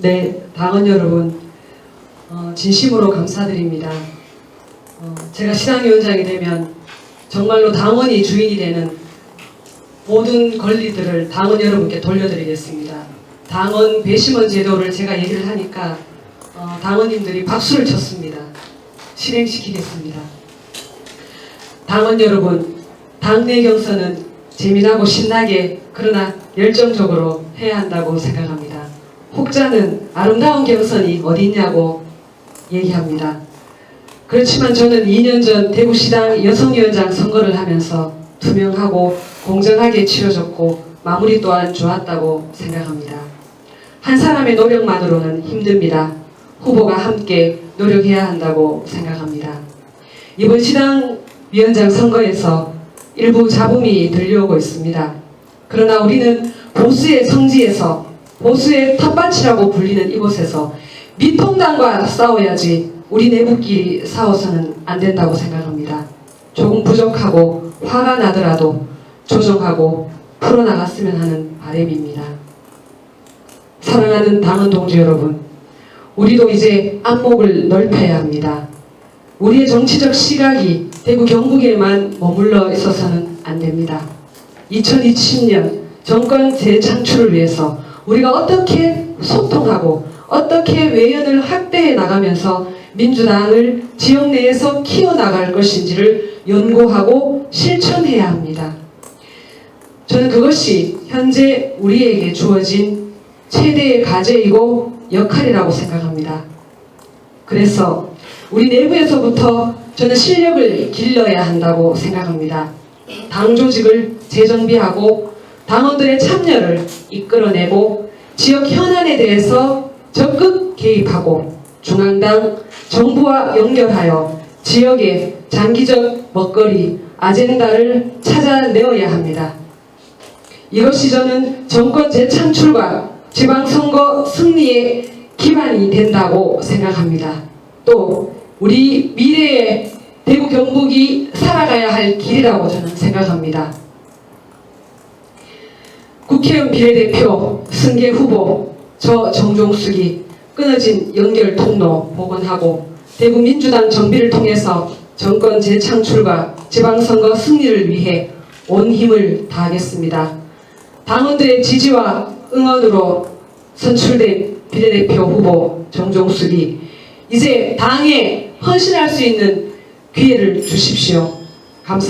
네, 당원 여러분, 어, 진심으로 감사드립니다. 어, 제가 시당위원장이 되면 정말로 당원이 주인이 되는 모든 권리들을 당원 여러분께 돌려드리겠습니다. 당원 배심원 제도를 제가 얘기를 하니까 어, 당원님들이 박수를 쳤습니다. 실행시키겠습니다. 당원 여러분, 당내 경선은 재미나고 신나게 그러나 열정적으로 해야 한다고 생각합니다. 혹자는 아름다운 경선이 어디 있냐고 얘기합니다. 그렇지만 저는 2년 전 대구시당 여성위원장 선거를 하면서 투명하고 공정하게 치러졌고 마무리 또한 좋았다고 생각합니다. 한 사람의 노력만으로는 힘듭니다. 후보가 함께 노력해야 한다고 생각합니다. 이번 시당 위원장 선거에서 일부 잡음이 들려오고 있습니다. 그러나 우리는 보수의 성지에서 보수의 텃밭이라고 불리는 이곳에서 미통당과 싸워야지 우리 내부끼리 싸워서는 안 된다고 생각합니다. 조금 부족하고 화가 나더라도 조정하고 풀어나갔으면 하는 바람입니다. 사랑하는 당원 동지 여러분, 우리도 이제 안목을 넓혀야 합니다. 우리의 정치적 시각이 대구 경북에만 머물러 있어서는 안 됩니다. 2020년 정권 재창출을 위해서 우리가 어떻게 소통하고 어떻게 외연을 확대해 나가면서 민주당을 지역 내에서 키워나갈 것인지를 연구하고 실천해야 합니다. 저는 그것이 현재 우리에게 주어진 최대의 과제이고 역할이라고 생각합니다. 그래서 우리 내부에서부터 저는 실력을 길러야 한다고 생각합니다. 당 조직을 재정비하고 당원들의 참여를 이끌어내고 지역 현안에 대해서 적극 개입하고 중앙당 정부와 연결하여 지역의 장기적 먹거리 아젠다를 찾아내어야 합니다. 이것이 저는 정권 재창출과 지방선거 승리의 기반이 된다고 생각합니다. 또 우리 미래의 대구 경북이 살아가야 할 길이라고 저는 생각합니다. 국회의원 비례대표 승계 후보 저 정종숙이 끊어진 연결 통로 복원하고 대구 민주당 정비를 통해서 정권 재창출과 지방선거 승리를 위해 온 힘을 다하겠습니다. 당원들의 지지와 응원으로 선출된 비례대표 후보 정종숙이 이제 당에 헌신할 수 있는 기회를 주십시오.